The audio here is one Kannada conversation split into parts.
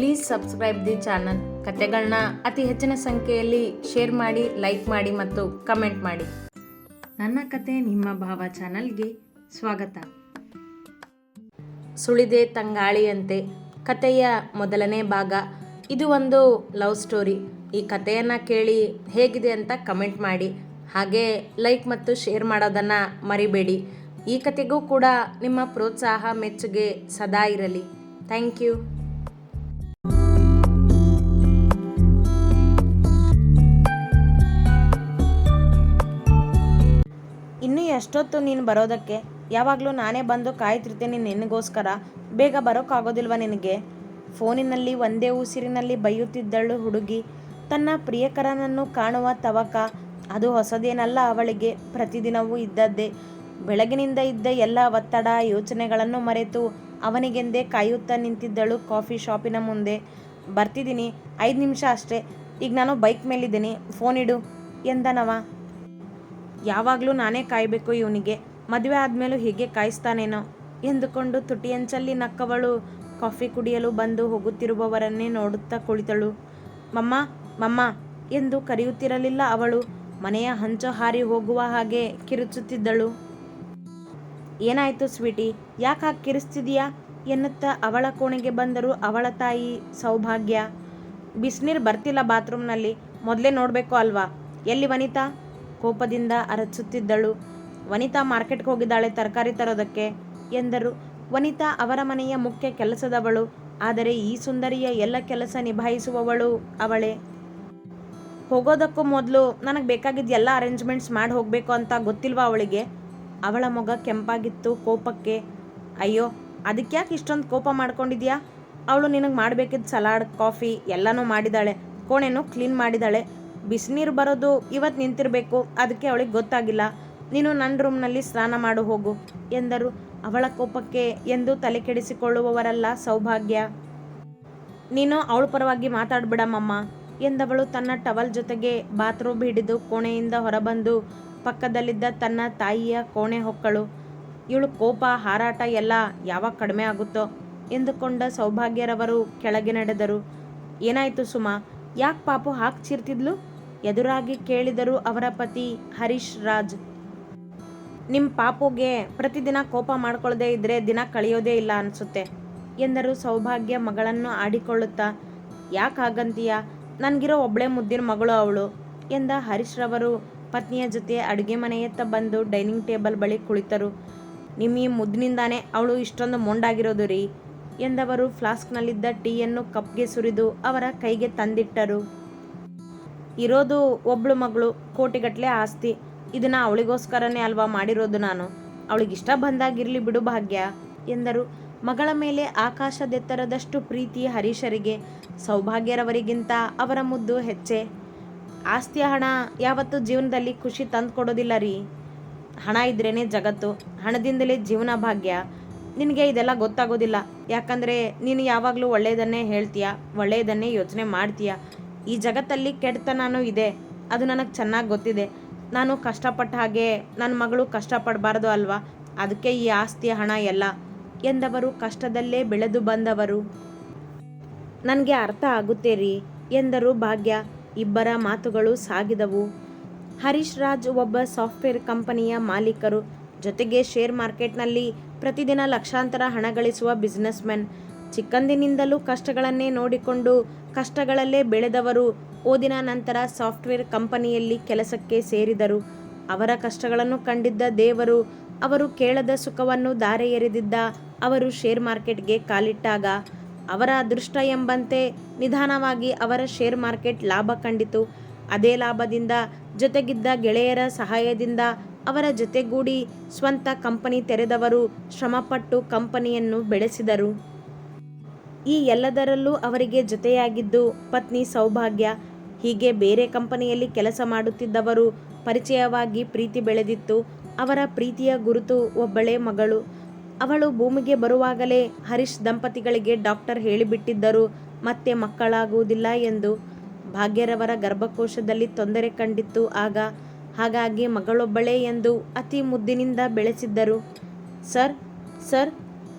ಪ್ಲೀಸ್ ಸಬ್ಸ್ಕ್ರೈಬ್ ದಿ ಚಾನಲ್ ಕತೆಗಳನ್ನ ಅತಿ ಹೆಚ್ಚಿನ ಸಂಖ್ಯೆಯಲ್ಲಿ ಶೇರ್ ಮಾಡಿ ಲೈಕ್ ಮಾಡಿ ಮತ್ತು ಕಮೆಂಟ್ ಮಾಡಿ. ನನ್ನ ಕತೆ ನಿಮ್ಮ ಭಾವ ಚಾನಲ್ಗೆ ಸ್ವಾಗತ. ಸುಳಿದೆ ತಂಗಾಳಿಯಂತೆ ಕತೆಯ ಮೊದಲನೇ ಭಾಗ. ಇದು ಒಂದು ಲವ್ ಸ್ಟೋರಿ ಈ ಕಥೆಯನ್ನು ಕೇಳಿ ಹೇಗಿದೆ ಅಂತ ಕಮೆಂಟ್ ಮಾಡಿ. ಹಾಗೆ ಲೈಕ್ ಮತ್ತು ಶೇರ್ ಮಾಡೋದನ್ನು ಮರಿಬೇಡಿ. ಈ ಕತೆಗೂ ಕೂಡ ನಿಮ್ಮ ಪ್ರೋತ್ಸಾಹ ಮೆಚ್ಚುಗೆ ಸದಾ ಇರಲಿ. ಥ್ಯಾಂಕ್ ಯು ಎಷ್ಟೊತ್ತು ನೀನು ಬರೋದಕ್ಕೆ? ಯಾವಾಗಲೂ ನಾನೇ ಬಂದು ಕಾಯ್ತಿರ್ತೀನಿ ನಿನಗೋಸ್ಕರ. ಬೇಗ ಬರೋಕ್ಕಾಗೋದಿಲ್ವ ನಿನಗೆ? ಫೋನಿನಲ್ಲಿ ಒಂದೇ ಉಸಿರಿನಲ್ಲಿ ಬೈಯುತ್ತಿದ್ದಳು ಹುಡುಗಿ. ತನ್ನ ಪ್ರಿಯಕರನನ್ನು ಕಾಣುವ ತವಕ. ಅದು ಹೊಸದೇನಲ್ಲ ಅವಳಿಗೆ. ಪ್ರತಿದಿನವೂ ಇದ್ದದ್ದೇ. ಬೆಳಗಿನಿಂದ ಇದ್ದ ಎಲ್ಲ ಒತ್ತಡ, ಯೋಚನೆಗಳನ್ನು ಮರೆತು ಅವನಿಗೆಂದೇ ಕಾಯುತ್ತಾ ನಿಂತಿದ್ದಳು ಕಾಫಿ ಶಾಪಿನ ಮುಂದೆ. ಬರ್ತಿದ್ದೀನಿ. ಐದು ನಿಮಿಷ ಅಷ್ಟೇ. ಈಗ ನಾನು ಬೈಕ್ ಮೇಲಿದ್ದೀನಿ. ಫೋನ್ ಇಡು ಎಂದನವ. ಯಾವಾಗಲೂ ನಾನೇ ಕಾಯಬೇಕು ಇವನಿಗೆ. ಮದುವೆ ಆದಮೇಲೂ ಹೀಗೆ ಕಾಯಿಸ್ತಾನೇನೋ? ಎಂದುಕೊಂಡು ತುಟಿಯಂಚಲ್ಲಿ ನಕ್ಕವಳು ಕಾಫಿ ಕುಡಿಯಲು ಬಂದು ಹೋಗುತ್ತಿರುವವರನ್ನೇ ನೋಡುತ್ತಾ ಕುಳಿತಳು. ಮಮ್ಮ ಮಮ್ಮ, ಎಂದು ಕರೆಯುತ್ತಿರಲಿಲ್ಲ ಅವಳು. ಮನೆಯ ಹಂಚು ಹಾರಿ ಹೋಗುವ ಹಾಗೆ ಕಿರುಚುತ್ತಿದ್ದಳು. ಏನಾಯ್ತು ಸ್ವೀಟಿ? ಯಾಕೆ ಹಾಕಿ ಕಿರಿಸ್ತಿದೀಯಾ? ಎನ್ನುತ್ತಾ ಅವಳ ಕೋಣೆಗೆ ಬಂದರು ಅವಳ ತಾಯಿ ಸೌಭಾಗ್ಯ. ಬಿಸಿನೀರು ಬರ್ತಿಲ್ಲ ಬಾತ್ರೂಮ್ನಲ್ಲಿ. ಮೊದಲೇ ನೋಡಬೇಕು ಅಲ್ವಾ? ಎಲ್ಲಿ ವನಿತಾ? ಕೋಪದಿಂದ ಅರಚುತ್ತಿದ್ದಳು. ವನಿತಾ ಮಾರ್ಕೆಟ್ಗೆ ಹೋಗಿದ್ದಾಳೆ ತರಕಾರಿ ತರೋದಕ್ಕೆ ಎಂದರು. ವನಿತಾ ಅವರ ಮನೆಯ ಮುಖ್ಯ ಕೆಲಸದವಳು. ಆದರೆ ಈ ಸುಂದರಿಯ ಎಲ್ಲ ಕೆಲಸ ನಿಭಾಯಿಸುವವಳು ಅವಳೇ. ಹೋಗೋದಕ್ಕೂ ಮೊದಲು ನನಗೆ ಬೇಕಾಗಿದ್ದ ಎಲ್ಲ ಅರೇಂಜ್ಮೆಂಟ್ಸ್ ಮಾಡಿ ಹೋಗಬೇಕು ಅಂತ ಗೊತ್ತಿಲ್ವಾ ಅವಳಿಗೆ? ಅವಳ ಮಗ ಕೆಂಪಾಗಿತ್ತು ಕೋಪಕ್ಕೆ. ಅಯ್ಯೋ, ಅದಕ್ಕೆ ಯಾಕೆ ಇಷ್ಟೊಂದು ಕೋಪ ಮಾಡ್ಕೊಂಡಿದ್ಯಾ? ಅವಳು ನಿನಗೆ ಮಾಡಬೇಕಿದ್ದ ಸಲಾಡ್, ಕಾಫಿ ಎಲ್ಲನೂ ಮಾಡಿದ್ದಾಳೆ. ಕೋಣೆನೂ ಕ್ಲೀನ್ ಮಾಡಿದಾಳೆ ಬಿಸಿನೀರು ಬರೋದು ಇವತ್ತು ನಿಂತಿರಬೇಕು, ಅದಕ್ಕೆ ಅವಳಿಗೆ ಗೊತ್ತಾಗಿಲ್ಲ. ನೀನು ನನ್ನ ರೂಮ್ನಲ್ಲಿ ಸ್ನಾನ ಮಾಡು, ಹೋಗು, ಎಂದರು. ಅವಳ ಕೋಪಕ್ಕೆ ಎಂದು ತಲೆ ಕೆಡಿಸಿಕೊಳ್ಳುವವರಲ್ಲ ಸೌಭಾಗ್ಯ. ನೀನು ಅವಳ ಪರವಾಗಿ ಮಾತಾಡ್ಬಿಡಮ್ಮಮ್ಮ ಎಂದವಳು ತನ್ನ ಟವಲ್ ಜೊತೆಗೆ ಬಾತ್ರೂಮ್ ಹಿಡಿದು ಕೋಣೆಯಿಂದ ಹೊರಬಂದು ಪಕ್ಕದಲ್ಲಿದ್ದ ತನ್ನ ತಾಯಿಯ ಕೋಣೆ ಹೊಕ್ಕಳು. ಇವಳು ಕೋಪ, ಹಾರಾಟ ಎಲ್ಲ ಯಾವಾಗ ಕಡಿಮೆ ಆಗುತ್ತೋ ಎಂದುಕೊಂಡ ಸೌಭಾಗ್ಯರವರು ಕೆಳಗೆ ನಡೆದರು. ಏನಾಯಿತು ಸುಮಾ, ಯಾಕೆ ಪಾಪು ಹಾಕ್ ಚೀರ್ತಿದ್ಲು? ಎದುರಾಗಿ ಕೇಳಿದರು ಅವರ ಪತಿ ಹರೀಶ್ ರಾಜ್. ನಿಮ್ಮ ಪಾಪುಗೆ ಪ್ರತಿದಿನ ಕೋಪ ಮಾಡ್ಕೊಳ್ಳದೆ ಇದ್ದರೆ ದಿನ ಕಳೆಯೋದೇ ಇಲ್ಲ ಅನಿಸುತ್ತೆ, ಎಂದರು ಸೌಭಾಗ್ಯ ಮಗಳನ್ನು ಆಡಿಕೊಳ್ಳುತ್ತಾ. ಯಾಕಾಗಂತೀಯ? ನನಗಿರೋ ಒಬ್ಬಳೆ ಮುದ್ದಿನ ಮಗಳು ಅವಳು, ಎಂದ ಹರೀಶ್ ರವರು. ಪತ್ನಿಯ ಜೊತೆ ಅಡುಗೆ ಮನೆಯತ್ತ ಬಂದು ಡೈನಿಂಗ್ ಟೇಬಲ್ ಬಳಿ ಕುಳಿತರು. ನಿಮ್ಮ ಈ ಮುದ್ದಿನಿಂದಾನೇ ಅವಳು ಇಷ್ಟೊಂದು ಮೊಂಡಾಗಿರೋದು ರೀ, ಎಂದವರು ಫ್ಲಾಸ್ಕ್ನಲ್ಲಿದ್ದ ಟೀಯನ್ನು ಕಪ್ಗೆ ಸುರಿದು ಅವರ ಕೈಗೆ ತಂದಿಟ್ಟರು. ಇರೋದು ಒಬ್ಳು ಮಗಳು ಕೋಟಿಗಟ್ಟಲೆ ಆಸ್ತಿ. ಇದನ್ನ ಅವಳಿಗೋಸ್ಕರನೇ ಅಲ್ವಾ ಮಾಡಿರೋದು ನಾನು? ಅವಳಿಗಿಷ್ಟ ಬಂದಾಗಿರಲಿ ಬಿಡು ಭಾಗ್ಯ, ಎಂದರು. ಮಗಳ ಮೇಲೆ ಆಕಾಶದೆತ್ತರದಷ್ಟು ಪ್ರೀತಿ ಹರೀಶರಿಗೆ, ಸೌಭಾಗ್ಯರವರಿಗಿಂತ ಅವರ ಮುದ್ದು ಹೆಚ್ಚೆ. ಆಸ್ತಿಯ ಹಣ ಯಾವತ್ತೂ ಜೀವನದಲ್ಲಿ ಖುಷಿ ತಂದು ಕೊಡೋದಿಲ್ಲ ರೀ. ಹಣ ಇದ್ರೇನೆ ಜಗತ್ತು, ಹಣದಿಂದಲೇ ಜೀವನ ಭಾಗ್ಯ. ನಿನಗೆ ಇದೆಲ್ಲ ಗೊತ್ತಾಗೋದಿಲ್ಲ. ಯಾಕಂದರೆ ನೀನು ಯಾವಾಗಲೂ ಒಳ್ಳೆಯದನ್ನೇ ಹೇಳ್ತೀಯ, ಒಳ್ಳೆಯದನ್ನೇ ಯೋಚನೆ ಮಾಡ್ತೀಯ. ಈ ಜಗತ್ತಲ್ಲಿ ಕೆಟ್ಟತನೂ ಇದೆ. ಅದು ನನಗೆ ಚೆನ್ನಾಗಿ ಗೊತ್ತಿದೆ. ನಾನು ಕಷ್ಟಪಟ್ಟ ಹಾಗೆ ನನ್ನ ಮಗಳು ಕಷ್ಟಪಡಬಾರ್ದು ಅಲ್ವಾ? ಅದಕ್ಕೆ ಈ ಆಸ್ತಿ ಹಣ ಎಲ್ಲ. ಎಂದವರು ಕಷ್ಟದಲ್ಲೇ ಬೆಳೆದು ಬಂದವರು. ನನಗೆ ಅರ್ಥ ಆಗುತ್ತೆ ರೀ, ಎಂದರು ಭಾಗ್ಯ. ಇಬ್ಬರ ಮಾತುಗಳು ಸಾಗಿದವು. ಹರೀಶ್ ರಾಜ್ ಒಬ್ಬ ಸಾಫ್ಟ್ವೇರ್ ಕಂಪನಿಯ ಮಾಲೀಕರು. ಜೊತೆಗೆ ಶೇರ್ ಮಾರ್ಕೆಟ್ನಲ್ಲಿ ಪ್ರತಿದಿನ ಲಕ್ಷಾಂತರ ಹಣ ಗಳಿಸುವ ಬಿಸ್ನೆಸ್ಮೆನ್ ಚಿಕ್ಕಂದಿನಿಂದಲೂ ಕಷ್ಟಗಳನ್ನೇ ನೋಡಿಕೊಂಡು ಕಷ್ಟಗಳಲ್ಲೇ ಬೆಳೆದವರು. ಓದಿನ ನಂತರ ಸಾಫ್ಟ್ವೇರ್ ಕಂಪನಿಯಲ್ಲಿ ಕೆಲಸಕ್ಕೆ ಸೇರಿದರು. ಅವರ ಕಷ್ಟಗಳನ್ನು ಕಂಡಿದ್ದ ದೇವರು ಅವರು ಕೇಳದ ಸುಖವನ್ನು ದಾರೆ ಎರೆದಿದ್ದ ಅವರು ಶೇರ್ ಮಾರ್ಕೆಟ್ಗೆ ಕಾಲಿಟ್ಟಾಗ, ಅವರ ಅದೃಷ್ಟ ಎಂಬಂತೆ ನಿಧಾನವಾಗಿ ಅವರ ಶೇರ್ ಮಾರ್ಕೆಟ್ ಲಾಭ ಕಂಡಿತು. ಅದೇ ಲಾಭದಿಂದ ಜೊತೆಗಿದ್ದ ಗೆಳೆಯರ ಸಹಾಯದಿಂದ ಅವರ ಜೊತೆಗೂಡಿ ಸ್ವಂತ ಕಂಪನಿ ತೆರೆದವರು ಶ್ರಮಪಟ್ಟು ಕಂಪನಿಯನ್ನು ಬೆಳೆಸಿದರು. ಈ ಎಲ್ಲದರಲ್ಲೂ ಅವರಿಗೆ ಜೊತೆಯಾಗಿದ್ದು ಪತ್ನಿ ಸೌಭಾಗ್ಯ, ಹೀಗೆ ಬೇರೆ ಕಂಪನಿಯಲ್ಲಿ ಕೆಲಸ ಮಾಡುತ್ತಿದ್ದವರು ಪರಿಚಯವಾಗಿ ಪ್ರೀತಿ ಬೆಳೆದಿತ್ತು. ಅವರ ಪ್ರೀತಿಯ ಗುರುತು ಒಬ್ಬಳೇ ಮಗಳು. ಅವಳು ಭೂಮಿಗೆ ಬರುವಾಗಲೇ ಹರೀಶ್ ದಂಪತಿಗಳಿಗೆ ಡಾಕ್ಟರ್ ಹೇಳಿಬಿಟ್ಟಿದ್ದರು. ಮತ್ತೆ ಮಕ್ಕಳಾಗುವುದಿಲ್ಲ ಎಂದು ಭಾಗ್ಯರವರ ಗರ್ಭಕೋಶದಲ್ಲಿ ತೊಂದರೆ ಕಂಡಿತ್ತು. ಆಗ ಹಾಗಾಗಿ ಮಗಳೊಬ್ಬಳೇ ಎಂದು ಅತಿ ಮುದ್ದಿನಿಂದ ಬೆಳೆಸಿದ್ದರು. ಸರ್ ಸರ್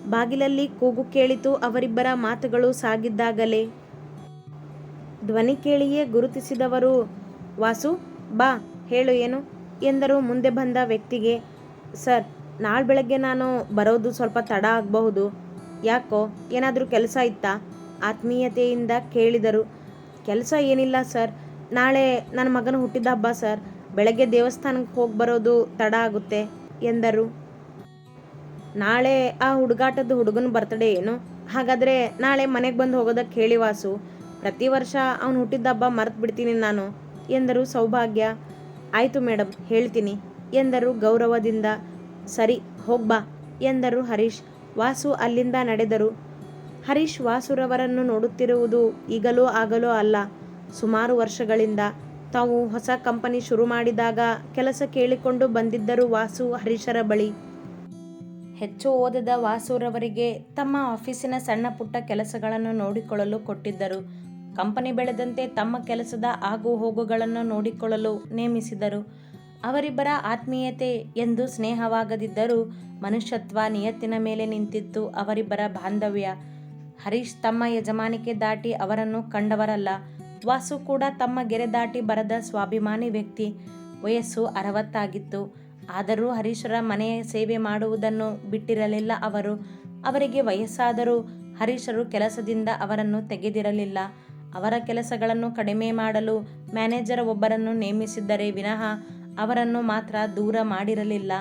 ಬಾಗಿಲಲ್ಲಿ ಕೂಗು ಕೇಳಿತು ಅವರಿಬ್ಬರ ಮಾತುಗಳು ಸಾಗಿದ್ದಾಗಲೇ. ಧ್ವನಿ ಕೇಳಿಯೇ ಗುರುತಿಸಿದವರು, ವಾಸು, ಬಾ, ಹೇಳು ಏನು? ಎಂದರು ಮುಂದೆ ಬಂದ ವ್ಯಕ್ತಿಗೆ. ಸರ್, ನಾಳೆ ಬೆಳಗ್ಗೆ ನಾನು ಬರೋದು ಸ್ವಲ್ಪ ತಡ ಆಗಬಹುದು. ಯಾಕೋ, ಏನಾದರೂ ಕೆಲಸ ಇತ್ತಾ? ಆತ್ಮೀಯತೆಯಿಂದ ಕೇಳಿದರು. ಕೆಲಸ ಏನಿಲ್ಲ ಸರ್. ನಾಳೆ ನನ್ನ ಮಗನ ಹುಟ್ಟಿದ ಹಬ್ಬ ಸರ್. ಬೆಳಗ್ಗೆ ದೇವಸ್ಥಾನಕ್ಕೆ ಹೋಗಿ ಬರೋದು ತಡ ಆಗುತ್ತೆ, ಎಂದರು. ನಾಳೆ ಆ ಹುಡುಗಾಟದ ಹುಡುಗನ ಬರ್ತಡೇ ಏನು? ಹಾಗಾದರೆ ನಾಳೆ ಮನೆಗೆ ಬಂದು ಹೋಗೋದಕ್ಕೆ ಹೇಳಿ ವಾಸು. ಪ್ರತಿ ವರ್ಷ ಅವನು ಹುಟ್ಟಿದ ಹಬ್ಬ ಮರೆತು ಬಿಡ್ತೀನಿ ನಾನು, ಎಂದರು ಸೌಭಾಗ್ಯ. ಆಯಿತು ಮೇಡಮ್ ಹೇಳ್ತೀನಿ, ಎಂದರು ಗೌರವದಿಂದ. ಸರಿ ಹೋಗ್ಬಾ ಎಂದರು ಹರೀಶ್. ವಾಸು ಅಲ್ಲಿಂದ ನಡೆದರು. ಹರೀಶ್ ವಾಸುರವರನ್ನು ನೋಡುತ್ತಿರುವುದು ಈಗಲೂ ಆಗಲೋ ಅಲ್ಲ. ಸುಮಾರು ವರ್ಷಗಳಿಂದ ತಾವು ಹೊಸ ಕಂಪನಿ ಶುರು ಮಾಡಿದಾಗ ಕೆಲಸ ಕೇಳಿಕೊಂಡು ಬಂದಿದ್ದರು ವಾಸು ಹರೀಶರ ಬಳಿ. ಹೆಚ್ಚು ಓದದ ವಾಸುರವರಿಗೆ ತಮ್ಮ ಆಫೀಸಿನ ಸಣ್ಣ ಪುಟ್ಟ ಕೆಲಸಗಳನ್ನು ನೋಡಿಕೊಳ್ಳಲು ಕೊಟ್ಟಿದ್ದರು. ಕಂಪನಿ ಬೆಳೆದಂತೆ ತಮ್ಮ ಕೆಲಸದ ಆಗು ಹೋಗುಗಳನ್ನು ನೋಡಿಕೊಳ್ಳಲು ನೇಮಿಸಿದರು. ಅವರಿಬ್ಬರ ಆತ್ಮೀಯತೆ ಎಂದು ಸ್ನೇಹವಾಗದಿದ್ದರೂ ಮನುಷ್ಯತ್ವ ನಿಯತ್ತಿನ ಮೇಲೆ ನಿಂತಿತ್ತು ಅವರಿಬ್ಬರ ಬಾಂಧವ್ಯ. ಹರೀಶ್ ತಮ್ಮ ಯಜಮಾನಿಕೆ ದಾಟಿ ಅವರನ್ನು ಕಂಡವರಲ್ಲ. ವಾಸು ಕೂಡ ತಮ್ಮ ಗೆರೆ ದಾಟಿ ಬರದ ಸ್ವಾಭಿಮಾನಿ ವ್ಯಕ್ತಿ. ವಯಸ್ಸು ಅರವತ್ತಾಗಿತ್ತು. ಆದರೂ ಹರೀಶರ ಮನೆ ಸೇವೆ ಮಾಡುವುದನ್ನು ಬಿಟ್ಟಿರಲಿಲ್ಲ ಅವರು. ಅವರಿಗೆ ವಯಸ್ಸಾದರೂ ಹರೀಶರು ಕೆಲಸದಿಂದ ಅವರನ್ನು ತೆಗೆದಿರಲಿಲ್ಲ. ಅವರ ಕೆಲಸಗಳನ್ನು ಕಡಿಮೆ ಮಾಡಲು ಮ್ಯಾನೇಜರ್ ಒಬ್ಬರನ್ನು ನೇಮಿಸಿದ್ದರೆ ವಿನಃ ಅವರನ್ನು ಮಾತ್ರ ದೂರ ಮಾಡಿರಲಿಲ್ಲ.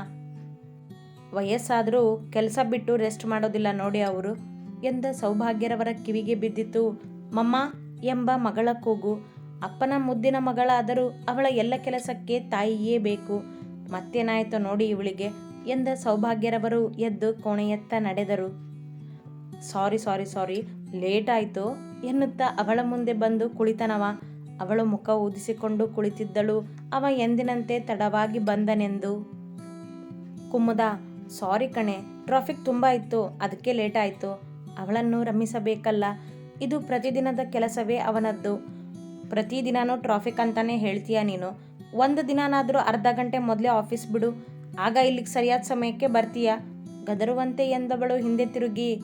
ವಯಸ್ಸಾದರೂ ಕೆಲಸ ಬಿಟ್ಟು ರೆಸ್ಟ್ ಮಾಡೋದಿಲ್ಲ ನೋಡಿ ಅವರು ಎಂದ ಸೌಭಾಗ್ಯರವರ ಕಿವಿಗೆ ಬಿದ್ದಿತು. ಮಮ್ಮ ಎಂಬ ಮಗಳ ಕೂಗು. ಅಪ್ಪನ ಮುದ್ದಿನ ಮಗಳಾದರೂ ಅವಳ ಎಲ್ಲ ಕೆಲಸಕ್ಕೆ ತಾಯಿಯೇ ಬೇಕು. ಮತ್ತೇನಾಯಿತು ನೋಡಿ ಇವಳಿಗೆ ಎಂದ ಸೌಭಾಗ್ಯರವರು ಎದ್ದು ಕೋಣೆಯತ್ತ ನಡೆದರು. ಸಾರಿ ಸಾರಿ ಸಾರಿ ಲೇಟ್ ಆಯಿತು ಎನ್ನುತ್ತಾ ಅವಳ ಮುಂದೆ ಬಂದು ಕುಳಿತನವ. ಅವಳು ಮುಖ ಊದಿಸಿಕೊಂಡು ಕುಳಿತಿದ್ದಳು. ಅವ ಎಂದಿನಂತೆ ತಡವಾಗಿ ಬಂದನೆಂದು. ಕುಮ್ಮುದ, ಸಾರಿ ಕಣೆ ಟ್ರಾಫಿಕ್ ತುಂಬ ಇತ್ತು, ಅದಕ್ಕೆ ಲೇಟ್ ಆಯಿತು ಅವಳನ್ನು ರಮಿಸಬೇಕಲ್ಲ, ಇದು ಪ್ರತಿದಿನದ ಕೆಲಸವೇ ಅವನದ್ದು. ಪ್ರತಿದಿನನೂ ಟ್ರಾಫಿಕ್ ಅಂತಾನೆ ಹೇಳ್ತೀಯ ನೀನು. ಒಂದು ದಿನನಾದರೂ ಅರ್ಧ ಗಂಟೆ ಮೊದಲೇ ಆಫೀಸ್ ಬಿಡು. ಆಗ ಇಲ್ಲಿಗೆ ಸರಿಯಾದ ಸಮಯಕ್ಕೆ ಬರ್ತೀಯ? ಗದರುವಂತೆ ಎಂದವಳು ಹಿಂದೆ ತಿರುಗಿ,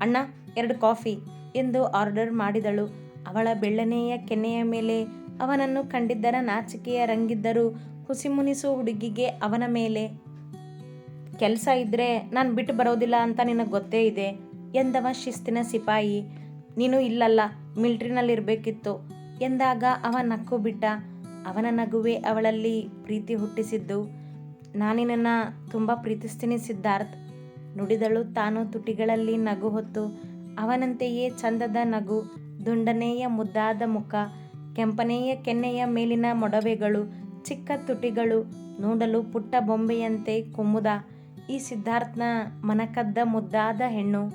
ಅಣ್ಣ, ಎರಡು ಕಾಫಿ ಎಂದು ಆರ್ಡರ್ ಮಾಡಿದಳು. ಅವಳ ಬೆಳ್ಳನೆಯ ಕೆನ್ನೆಯ ಮೇಲೆ ಅವನನ್ನು ಕಂಡಿದ್ದರ ನಾಚಿಕೆಯ ರಂಗಿದ್ದರೂ. ಹುಸಿಮುನಿಸು ಹುಡುಗಿಗೆ ಅವನ ಮೇಲೆ, ಕೆಲಸ ಇದ್ದರೆ ನಾನು ಬಿಟ್ಟು ಬರೋದಿಲ್ಲ ಅಂತ ನಿನಗೆ ಗೊತ್ತೇ ಇದೆ ಎಂದವ ಶಿಸ್ತಿನ ಸಿಪಾಯಿ. ನೀನು ಇಲ್ಲಲ್ಲ, ಮಿಲ್ಟ್ರಿನಲ್ಲಿರಬೇಕಿತ್ತು ಎಂದಾಗ ಅವ ನಕ್ಕು ಬಿಟ್ಟ. ಅವನ ನಗುವೆ ಅವಳಲ್ಲಿ ಪ್ರೀತಿ ಹುಟ್ಟಿಸಿದ್ದು. ನಾನಿನನ್ನು ತುಂಬ ಪ್ರೀತಿಸ್ತೀನಿ ಸಿದ್ಧಾರ್ಥ್. ನುಡಿದಳು ತಾನು ತುಟಿಗಳಲ್ಲಿ ನಗು ಹೊತ್ತು. ಅವನಂತೆಯೇ ಚಂದದ ನಗು, ದುಂಡನೆಯ ಮುದ್ದಾದ ಮುಖ, ಕೆಂಪನೆಯ ಕೆನ್ನೆಯ ಮೇಲಿನ ಮೊಡವೆಗಳು, ಚಿಕ್ಕ ತುಟಿಗಳು, ನೋಡಲು ಪುಟ್ಟ ಬೊಂಬೆಯಂತೆ ಕುಮ್ಮುದ. ಈ ಸಿದ್ಧಾರ್ಥನ ಮನಕದ್ದ ಮುದ್ದಾದ ಹೆಣ್ಣು.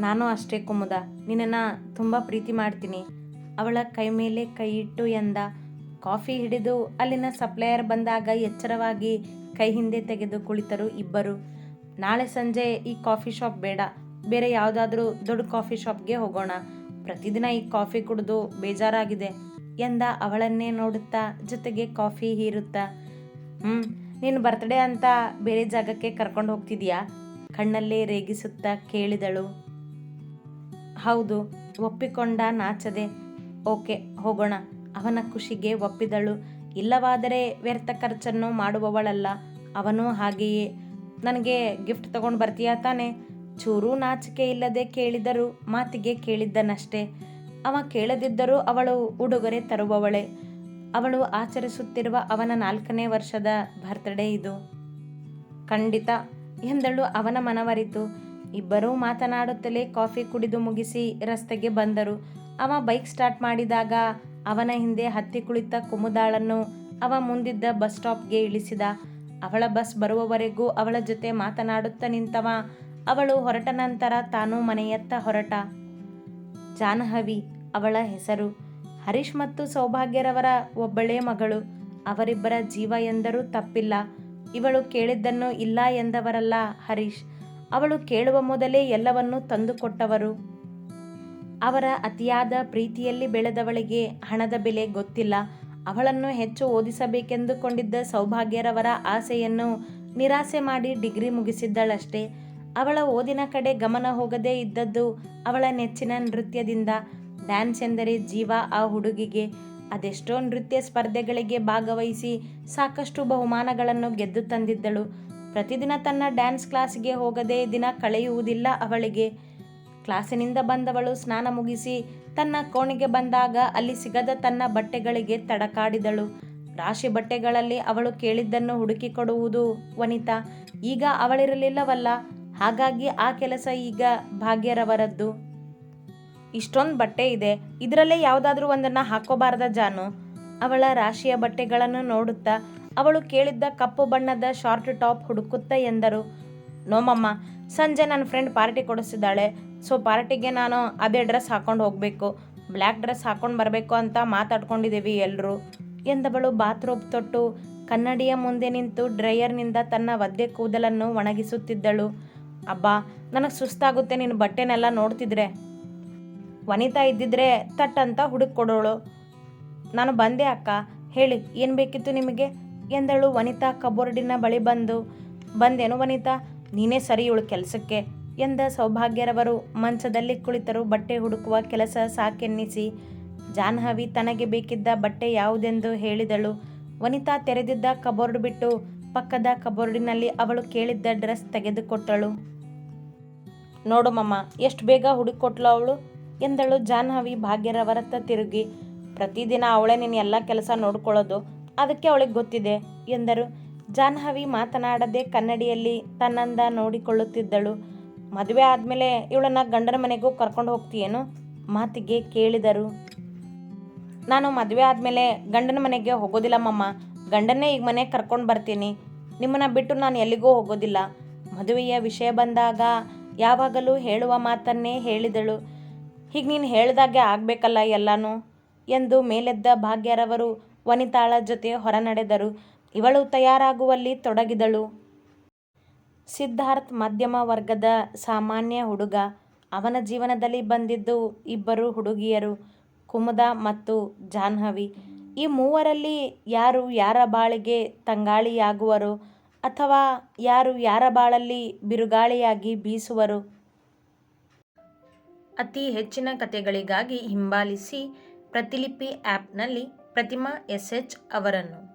ನಾನು ಅಷ್ಟೇ ಕುಮುದ ನಿನ್ನನ್ನು ತುಂಬ ಪ್ರೀತಿ ಮಾಡ್ತೀನಿ. ಅವಳ ಕೈ ಮೇಲೆ ಕೈ ಇಟ್ಟು ಎಂದ, ಕಾಫಿ ಹಿಡಿದು ಅಲ್ಲಿನ ಸಪ್ಲೈಯರ್ ಬಂದಾಗ ಎಚ್ಚರವಾಗಿ ಕೈ ಹಿಂದೆ ತೆಗೆದು ಕುಳಿತರು ಇಬ್ಬರು. ನಾಳೆ ಸಂಜೆ ಈ ಕಾಫಿ ಶಾಪ್ ಬೇಡ, ಬೇರೆ ಯಾವುದಾದ್ರೂ ದೊಡ್ಡ ಕಾಫಿ ಶಾಪ್ಗೆ ಹೋಗೋಣ. ಪ್ರತಿದಿನ ಈ ಕಾಫಿ ಕುಡಿದು ಬೇಜಾರಾಗಿದೆ ಎಂದ ಅವಳನ್ನೇ ನೋಡುತ್ತಾ ಜೊತೆಗೆ ಕಾಫಿ ಹೀರುತ್ತಾ ಹ್ಞೂ ನೀನು ಬರ್ತ್ಡೇ ಅಂತ ಬೇರೆ ಜಾಗಕ್ಕೆ ಕರ್ಕೊಂಡು ಹೋಗ್ತಿದ್ಯಾ? ಕಣ್ಣಲ್ಲೇ ರೇಗಿಸುತ್ತಾ ಕೇಳಿದಳು. ಹೌದು, ಒಪ್ಪಿಕೊಂಡ ನಾಚದೆ ಓಕೆ, ಹೋಗೋಣ. ಅವನ ಖುಷಿಗೆ ಒಪ್ಪಿದಳು. ಇಲ್ಲವಾದರೆ ವ್ಯರ್ಥ ಖರ್ಚನ್ನು ಮಾಡುವವಳಲ್ಲ. ಅವನು ಹಾಗೆಯೇ. ನನಗೆ ಗಿಫ್ಟ್ ತಗೊಂಡು ಬರ್ತೀಯಾ ತಾನೆ? ಚೂರೂ ನಾಚಿಕೆ ಇಲ್ಲದೆ ಕೇಳಿದರೂ ಮಾತಿಗೆ ಕೇಳಿದ್ದನಷ್ಟೇ. ಅವ ಕೇಳದಿದ್ದರೂ ಅವಳು ಉಡುಗೊರೆ ತರುವವಳೆ. ಅವಳು ಆಚರಿಸುತ್ತಿರುವ ಅವನ ನಾಲ್ಕನೇ ವರ್ಷದ ಬರ್ತ್ಡೇ ಇದು. ಖಂಡಿತ, ಎಂದಳು ಅವನ ಮನವರಿತು. ಇಬ್ಬರೂ ಮಾತನಾಡುತ್ತಲೇ ಕಾಫಿ ಕುಡಿದು ಮುಗಿಸಿ ರಸ್ತೆಗೆ ಬಂದರು. ಅವ ಬೈಕ್ ಸ್ಟಾರ್ಟ್ ಮಾಡಿದಾಗ ಅವನ ಹಿಂದೆ ಹತ್ತಿ ಕುಳಿತ ಕುಮುದಾಳನ್ನು ಅವ ಮುಂದಿದ್ದ ಬಸ್ ಸ್ಟಾಪ್ಗೆ ಇಳಿಸಿದ. ಅವಳ ಬಸ್ ಬರುವವರೆಗೂ ಅವಳ ಜೊತೆ ಮಾತನಾಡುತ್ತಾ ನಿಂತವ ಅವಳು ಹೊರಟ ನಂತರ ತಾನು ಮನೆಯತ್ತ ಹೊರಟ. ಜಾಹ್ನವಿ ಅವಳ ಹೆಸರು. ಹರೀಶ್ ಮತ್ತು ಸೌಭಾಗ್ಯರವರ ಒಬ್ಬಳೇ ಮಗಳು. ಅವರಿಬ್ಬರ ಜೀವ ಎಂದರೂ ತಪ್ಪಿಲ್ಲ. ಇವಳು ಕೇಳಿದ್ದನ್ನು ಇಲ್ಲ ಎಂದವರಲ್ಲ ಹರೀಶ್. ಅವಳು ಕೇಳುವ ಮೊದಲೇ ಎಲ್ಲವನ್ನೂ ತಂದುಕೊಟ್ಟವರು. ಅವರ ಅತಿಯಾದ ಪ್ರೀತಿಯಲ್ಲಿ ಬೆಳೆದವಳಿಗೆ ಹಣದ ಬೆಲೆ ಗೊತ್ತಿಲ್ಲ. ಅವಳನ್ನು ಹೆಚ್ಚು ಓದಿಸಬೇಕೆಂದುಕೊಂಡಿದ್ದ ಸೌಭಾಗ್ಯರವರ ಆಸೆಯನ್ನು ನಿರಾಸೆ ಮಾಡಿ ಡಿಗ್ರಿ ಮುಗಿಸಿದ್ದಳಷ್ಟೇ. ಅವಳ ಓದಿನ ಕಡೆ ಗಮನ ಹೋಗದೇ ಇದ್ದದ್ದು ಅವಳ ನೆಚ್ಚಿನ ನೃತ್ಯದಿಂದ. ಡ್ಯಾನ್ಸ್ ಎಂದರೆ ಜೀವ ಆ ಹುಡುಗಿಗೆ. ಅದೆಷ್ಟೋ ನೃತ್ಯ ಸ್ಪರ್ಧೆಗಳಿಗೆ ಭಾಗವಹಿಸಿ ಸಾಕಷ್ಟು ಬಹುಮಾನಗಳನ್ನು ಗೆದ್ದು ತಂದಿದ್ದಳು. ಪ್ರತಿದಿನ ತನ್ನ ಡ್ಯಾನ್ಸ್ ಕ್ಲಾಸ್ಗೆ ಹೋಗದೇ ದಿನ ಕಳೆಯುವುದಿಲ್ಲ ಅವಳಿಗೆ. ಕ್ಲಾಸಿನಿಂದ ಬಂದವಳು ಸ್ನಾನ ಮುಗಿಸಿ ತನ್ನ ಕೋಣೆಗೆ ಬಂದಾಗ ಅಲ್ಲಿ ಸಿಗದ ತನ್ನ ಬಟ್ಟೆಗಳಿಗೆ ತಡಕಾಡಿದಳು. ರಾಶಿ ಬಟ್ಟೆಗಳಲ್ಲಿ ಅವಳು ಕೇಳಿದ್ದನ್ನು ಹುಡುಕಿಕೊಡುವುದು ವನಿತಾ. ಈಗ ಅವಳಿರಲಿಲ್ಲವಲ್ಲ, ಹಾಗಾಗಿ ಆ ಕೆಲಸ ಈಗ ಭಾಗ್ಯರವರದ್ದು. ಇಷ್ಟೊಂದು ಬಟ್ಟೆ ಇದೆ, ಇದರಲ್ಲೇ ಯಾವುದಾದ್ರೂ ಒಂದನ್ನು ಹಾಕೋಬಾರದ ಜಾನು? ಅವಳ ರಾಶಿಯ ಬಟ್ಟೆಗಳನ್ನು ನೋಡುತ್ತಾ ಅವಳು ಕೇಳಿದ್ದ ಕಪ್ಪು ಬಣ್ಣದ ಶಾರ್ಟ್ ಟಾಪ್ ಹುಡುಕುತ್ತಾ ಎಂದರು. ನೋಮಮ್ಮ, ಸಂಜೆ ನನ್ನ ಫ್ರೆಂಡ್ ಪಾರ್ಟಿ ಕೊಡಿಸಿದ್ದಾಳೆ ಸೊ ಪಾರ್ಟಿಗೆ ನಾನು ಅದೇ ಡ್ರೆಸ್ ಹಾಕೊಂಡು ಹೋಗಬೇಕು. ಬ್ಲ್ಯಾಕ್ ಡ್ರೆಸ್ ಹಾಕೊಂಡು ಬರಬೇಕು ಅಂತ ಮಾತಾಡ್ಕೊಂಡಿದ್ದೀವಿ ಎಲ್ಲರೂ ಎಂದವಳು ಬಾತ್ರೂಮ್ ತೊಟ್ಟು ಕನ್ನಡಿಯ ಮುಂದೆ ನಿಂತು ಡ್ರೈಯರ್ನಿಂದ ತನ್ನ ಒದ್ದೆ ಕೂದಲನ್ನು ಒಣಗಿಸುತ್ತಿದ್ದಳು. ಅಬ್ಬಾ, ನನಗೆ ಸುಸ್ತಾಗುತ್ತೆ ನಿನ್ನ ಬಟ್ಟೆನೆಲ್ಲ ನೋಡ್ತಿದ್ರೆ. ವನಿತಾ ಇದ್ದಿದ್ರೆ ತಟ್ಟಂತ ಹುಡುಕ್ಕೊಡೋಳು ನಾನು ಬಂದೆ ಅಕ್ಕ. ಹೇಳಿ, ಏನು ಬೇಕಿತ್ತು ನಿಮಗೆ? ಎಂದಳು ವನಿತಾ ಕಬೋರ್ಡಿನ ಬಳಿ ಬಂದು. ಬಂದೇನು ವನಿತಾ? ನೀನೇ ಸರಿ ಇವಳು ಕೆಲಸಕ್ಕೆ. ಎಂದ ಸೌಭಾಗ್ಯರವರು ಮಂಚದಲ್ಲಿ ಕುಳಿತರು ಬಟ್ಟೆ ಹುಡುಕುವ ಕೆಲಸ ಸಾಕೆನ್ನಿಸಿ. ಜಾಹ್ನವಿ ತನಗೆ ಬೇಕಿದ್ದ ಬಟ್ಟೆ ಯಾವುದೆಂದು ಹೇಳಿದಳು. ವನಿತಾ ತೆರೆದಿದ್ದ ಕಬೋರ್ಡ್ ಬಿಟ್ಟು ಪಕ್ಕದ ಕಬೋರ್ಡಿನಲ್ಲಿ ಅವಳು ಕೇಳಿದ್ದ ಡ್ರೆಸ್ ತೆಗೆದುಕೊಟ್ಟಳು. ನೋಡು ಮಮ್ಮ, ಎಷ್ಟು ಬೇಗ ಹುಡುಕೊಟ್ಲು ಅವಳು? ಎಂದಳು ಜಾಹ್ನವಿ ಭಾಗ್ಯರವರತ್ತ ತಿರುಗಿ. ಪ್ರತಿದಿನ ಅವಳೇ ನೀನು ಎಲ್ಲ ಕೆಲಸ ನೋಡ್ಕೊಳ್ಳೋದು. ಅದಕ್ಕೆ ಅವಳಿಗೆ ಗೊತ್ತಿದೆ ಎಂದರು. ಜಾಹ್ನವಿ ಮಾತನಾಡದೆ ಕನ್ನಡಿಯಲ್ಲಿ ತನ್ನಂದ ನೋಡಿಕೊಳ್ಳುತ್ತಿದ್ದಳು. ಮದುವೆ ಆದಮೇಲೆ ಇವಳನ್ನ ಗಂಡನ ಮನೆಗೂ ಕರ್ಕೊಂಡು ಹೋಗ್ತೀಯೇನು? ಮಾತಿಗೆ ಕೇಳಿದರು. ನಾನು ಮದುವೆ ಆದಮೇಲೆ ಗಂಡನ ಮನೆಗೆ ಹೋಗೋದಿಲ್ಲ ಮಮ್ಮ ಗಂಡನ್ನೇ ಈಗ ಮನೆಗೆ ಕರ್ಕೊಂಡು ಬರ್ತೀನಿ. ನಿಮ್ಮನ್ನ ಬಿಟ್ಟು ನಾನು ಎಲ್ಲಿಗೂ ಹೋಗೋದಿಲ್ಲ. ಮದುವೆಯ ವಿಷಯ ಬಂದಾಗ ಯಾವಾಗಲೂ ಹೇಳುವ ಮಾತನ್ನೇ ಹೇಳಿದಳು. ಹೀಗೆ ನೀನು ಹೇಳಿದಾಗೆ ಆಗಬೇಕಲ್ಲ ಎಲ್ಲನೂ? ಎಂದು ಮೇಲೆದ್ದ ಭಾಗ್ಯರವರು ವನಿತಾಳ ಜೊತೆ ಹೊರನಡೆದರು. ಇವಳು ತಯಾರಾಗುವಲ್ಲಿ ತೊಡಗಿದಳು. ಸಿದ್ಧಾರ್ಥ್ ಮಧ್ಯಮ ವರ್ಗದ ಸಾಮಾನ್ಯ ಹುಡುಗ. ಅವನ ಜೀವನದಲ್ಲಿ ಬಂದಿದ್ದು ಇಬ್ಬರು ಹುಡುಗಿಯರು, ಕುಮುದ ಮತ್ತು ಜಾಹ್ನವಿ. ಈ ಮೂವರಲ್ಲಿ ಯಾರು ಯಾರ ಬಾಳಿಗೆ ತಂಗಾಳಿಯಾಗುವರು ಅಥವಾ ಯಾರು ಯಾರ ಬಾಳಲ್ಲಿ ಬಿರುಗಾಳಿಯಾಗಿ ಬೀಸುವರು? ಅತಿ ಹೆಚ್ಚಿನ ಕಥೆಗಳಿಗಾಗಿ ಹಿಂಬಾಲಿಸಿ ಪ್ರತಿಲಿಪಿ ಆ್ಯಪ್ನಲ್ಲಿ ಪ್ರತಿಮಾ ಎಸ್ ಎಚ್ ಅವರನ್ನು.